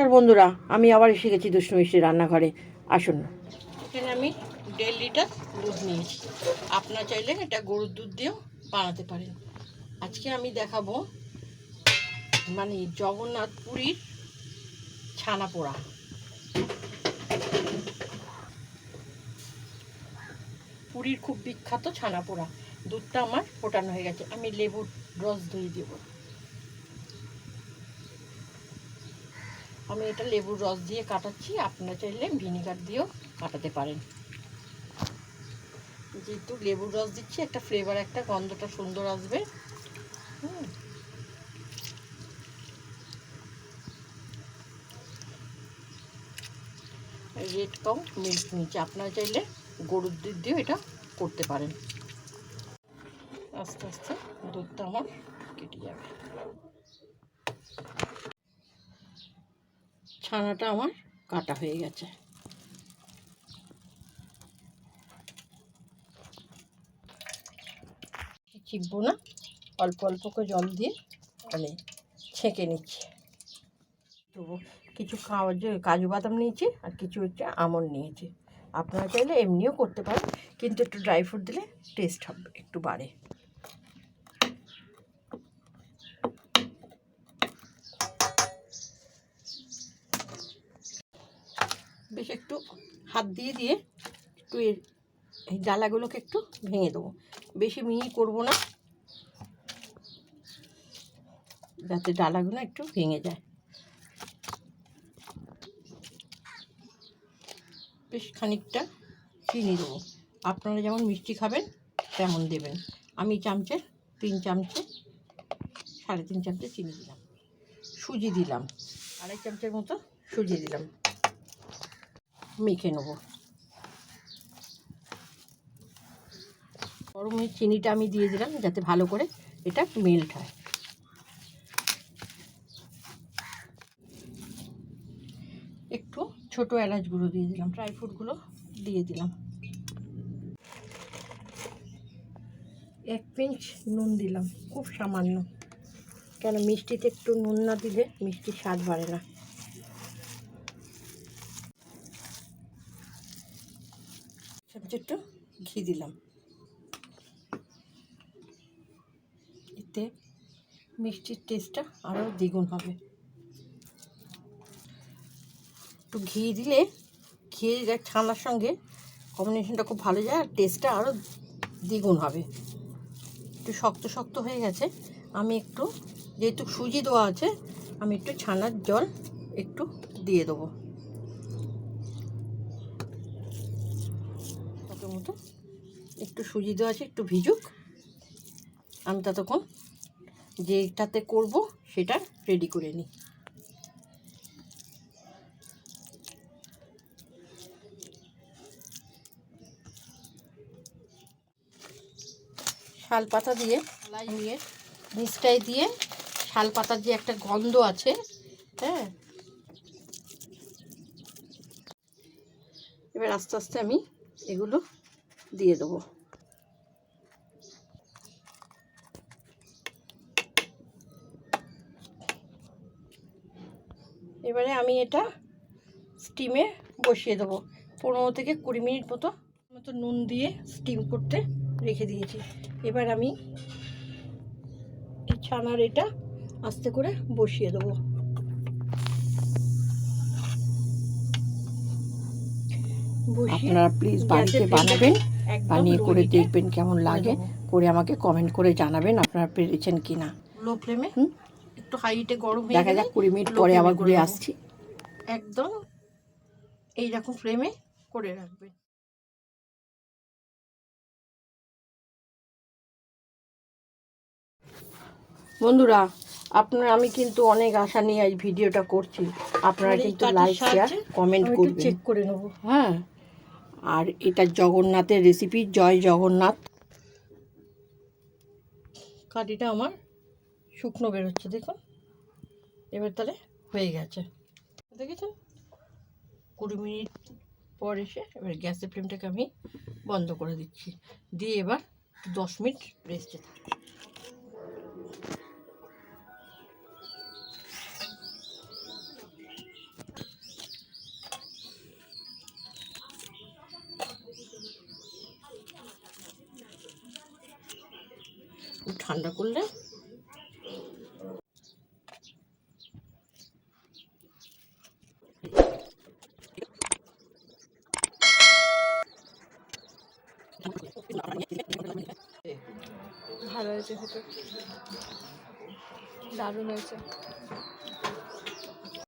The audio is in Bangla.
নমস্কার বন্ধুরা, আমি আবার এসে গেছি দুষ্টু মিষ্টি রান্নাঘরে। আসুন এখানে আমি দেড় লিটার দুধ নিয়েছি। আপনার চাইলে এটা গরুর দুধ দিয়েও বানাতে পারেন। আজকে আমি দেখাবো মানে জগন্নাথ পুরীর ছানা পোড়া। পুরীর খুব বিখ্যাত ছানা পোড়া। দুধটা আমার ফোটানো হয়ে গেছে। আমি লেবুর রস দিয়ে দেবো। আমি এটা লেবুর রস দিয়ে কাটাচ্ছি। আপনারা চাইলে ভিনিগার দিয়েও কাটাতে পারেন। যেহেতু লেবুর রস দিচ্ছি, একটা ফ্লেভার একটা গন্ধটা সুন্দর আসবে। হুম। রেড কাউ মিল্ক নিচ্ছে আপনারা চাইলে গরুর দুধ দিয়েও এটা করতে পারেন। আস্তে আস্তে দুধটা আমার কেটে যাবে। ছানাটা আমার কাটা হয়ে গেছে। চিপবো না, অল্প অল্প করে জল দিয়ে মানে ছেঁকে নিচ্ছি। তো কিছু খাওয়ার জন্য কাজু বাদাম নিয়েছি আর কিছু হচ্ছে আমন্ড নিয়েছি। আপনারা চাইলে এমনিও করতে পারেন, কিন্তু একটু ড্রাই ফ্রুট দিলে টেস্ট হবে, একটু বাড়ে। বেশ একটু হাত দিয়ে দিয়ে একটু এর এই ডালাগুলোকে একটু ভেঙে দেবো। বেশি মিহি করব না। যাতে ডালাগুলো একটু ভেঙে যায়। বেশ খানিকটা চিনি দেবো। আপনারা যেমন মিষ্টি খাবেন, তেমন দেবেন। আমি চামচে, তিন চামচে, সাড়ে তিন চামচে চিনি দিলাম। সুজি দিলাম। আড়াই চামচের মতো সুজি দিলাম। মেখে নেব। গরমে চিনিটা আমি দিয়ে দিলাম যাতে ভালো করে এটা মেল্ট হয়। একটু ছোট এলাচ গুঁড়ো দিয়ে দিলাম ড্রাই ফ্রুটগুলো দিয়ে দিলাম। এক পিঞ্চ নুন দিলাম, খুব সামান্য। কেন মিষ্টিতে একটু নুন না দিলে মিষ্টির স্বাদ বাড়ে না। চামচ একটু ঘি দিলাম। এতে মিষ্টির টেস্টটা আরও দ্বিগুণ হবে। একটু ঘি দিলে ঘি ছানার সঙ্গে কম্বিনেশনটা খুব ভালো যায় আর টেস্টটা আরও দ্বিগুণ হবে। একটু শক্ত শক্ত হয়ে গেছে। আমি একটু যেহেতু সুজি দেওয়া আছে, আমি একটু ছানার জল একটু দিয়ে দেবো। মতো। একটু সুজি দেওয়া আছে, একটু ভিজুক। আমি ততক্ষণ যেটাতে করব সেটা রেডি করে নিই। শাল পাতা দিয়ে লাই নিয়ে নিচটায় দিয়ে শাল পাতার যে একটা গন্ধ আছে হ্যাঁ। এবার আস্তে আস্তে আমি এগুলো দিয়ে দেবো। এবারে আমি এটা স্টিমে বসিয়ে দেবো। পনেরো থেকে কুড়ি মিনিট মতো মতো নুন দিয়ে স্টিম করতে রেখে দিয়েছি। এবার আমি এই ছানার এটা আস্তে করে বসিয়ে দেবো। আপনারা প্লিজ বাড়িতে বানাবেন। বানিয়ে করে দেখবেন কেমন লাগে করে আমাকে কমেন্ট করে জানাবেন আপনারা পেরেছেন কি না লো ফ্লেমে? একটু হাইটে গরম হয়ে দেখা যাক কুড়ি মিনিট পরে আবার ঘুরে আসছি। একদম এইরকম ফ্লেমে করে রাখবেন। বন্ধুরা আপনারা আমি কিন্তু অনেক আশা নিয়ে আজ ভিডিওটা করছি। আপনারা কিন্তু লাইক শেয়ার কমেন্ট করবেন। check করে নেব। হ্যাঁ। আর এটা জগন্নাথের রেসিপি জয় জগন্নাথ। কাঠিটা আমার শুকনো বেরোচ্ছে দেখুন। এবার তাহলে হয়ে গেছে। দেখেছেন? কুড়ি মিনিট পর এসে এবার গ্যাসের ফ্লেমটাকে আমি বন্ধ করে দিচ্ছি। দিয়ে এবার দশ মিনিট রেস্টে থাকবে ঠান্ডা করলে? ভালো হয়েছে দারুণ হয়েছে।